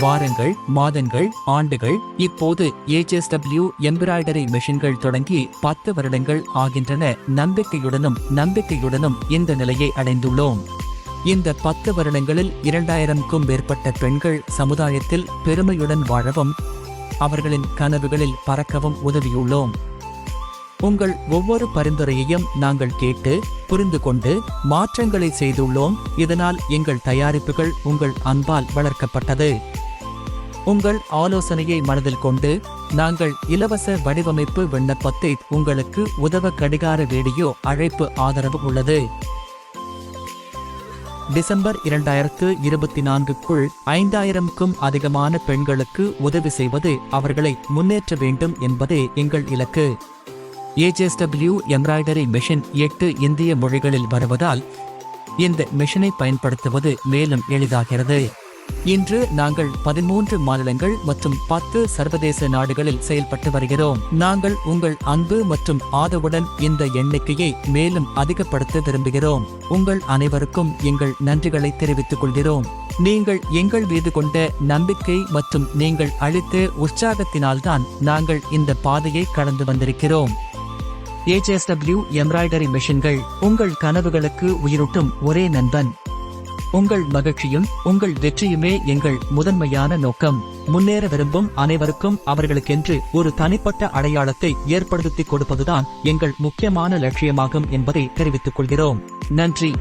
வாரங்கள் மாதங்கள் ஆண்டுகள் இப்போது ஏஜெஸ்டபிள்யூ எம்பிராய்டரி மெஷின்கள் தொடங்கி பத்து வருடங்கள் ஆகின்றன. நம்பிக்கையுடனும் நம்பிக்கையுடனும் இந்த நிலையை அடைந்துள்ளோம். இந்த பத்து வருடங்களில் இரண்டாயிரம்க்கும் மேற்பட்ட பெண்கள் சமுதாயத்தில் பெருமையுடன் வாழவும் அவர்களின் கனவுகளில் பறக்கவும் உதவியுள்ளோம். உங்கள் ஒவ்வொரு பரிந்துரையையும் நாங்கள் கேட்டு புரிந்து கொண்டு மாற்றங்களை செய்துள்ளோம். இதனால் எங்கள் தயாரிப்புகள் உங்கள் அன்பால் வளர்க்கப்பட்டது. உங்கள் ஆலோசனையை மனதில் கொண்டு நாங்கள் இலவச வடிவமைப்பு விண்ணப்பத்தை உங்களுக்கு உதவ கடிகார வீடியோ அழைப்பு ஆதரவு உள்ளது. டிசம்பர் இரண்டாயிரத்து இருபத்தி நான்குக்குள் ஐந்தாயிரம்க்கும் அதிகமான பெண்களுக்கு உதவி செய்வது அவர்களை முன்னேற்ற வேண்டும் என்பதே எங்கள் இலக்கு. ஏஜெஸ்டபிள்யூ எம்ப்ராய்டரி மெஷின் எட்டு இந்திய மொழிகளில் வருவதால் இந்த மெஷினை பயன்படுத்துவது மேலும் எளிதாகிறது. இன்று நாங்கள் பதிமூன்று மாநிலங்கள் மற்றும் பத்து சர்வதேச நாடுகளில் செயல்பட்டு வருகிறோம். நாங்கள் உங்கள் அன்பு மற்றும் ஆதரவுடன் இந்த எண்ணிக்கையை மேலும் அதிகப்படுத்த விரும்புகிறோம். உங்கள் அனைவருக்கும் எங்கள் நன்றிகளை தெரிவித்துக் கொள்கிறோம். நீங்கள் எங்கள் மீது கொண்ட நம்பிக்கை மற்றும் நீங்கள் அளித்த உற்சாகத்தினால்தான் நாங்கள் இந்த பாதையை கடந்து வந்திருக்கிறோம். ஏஜெஸ்டபிள்யூ எம்ப்ராய்டரி மெஷின்கள் உங்கள் கனவுகளுக்கு உயிரூட்டும் ஒரே நண்பன். உங்கள் மகிழ்ச்சியும் உங்கள் வெற்றியுமே எங்கள் முதன்மையான நோக்கம். முன்னேற விரும்பும் அனைவருக்கும் அவர்களுக்கென்று ஒரு தனிப்பட்ட அடையாளத்தை ஏற்படுத்திக் கொடுப்பதுதான் எங்கள் முக்கியமான லட்சியமாகும் என்பதை தெரிவித்துக் கொள்கிறோம். நன்றி.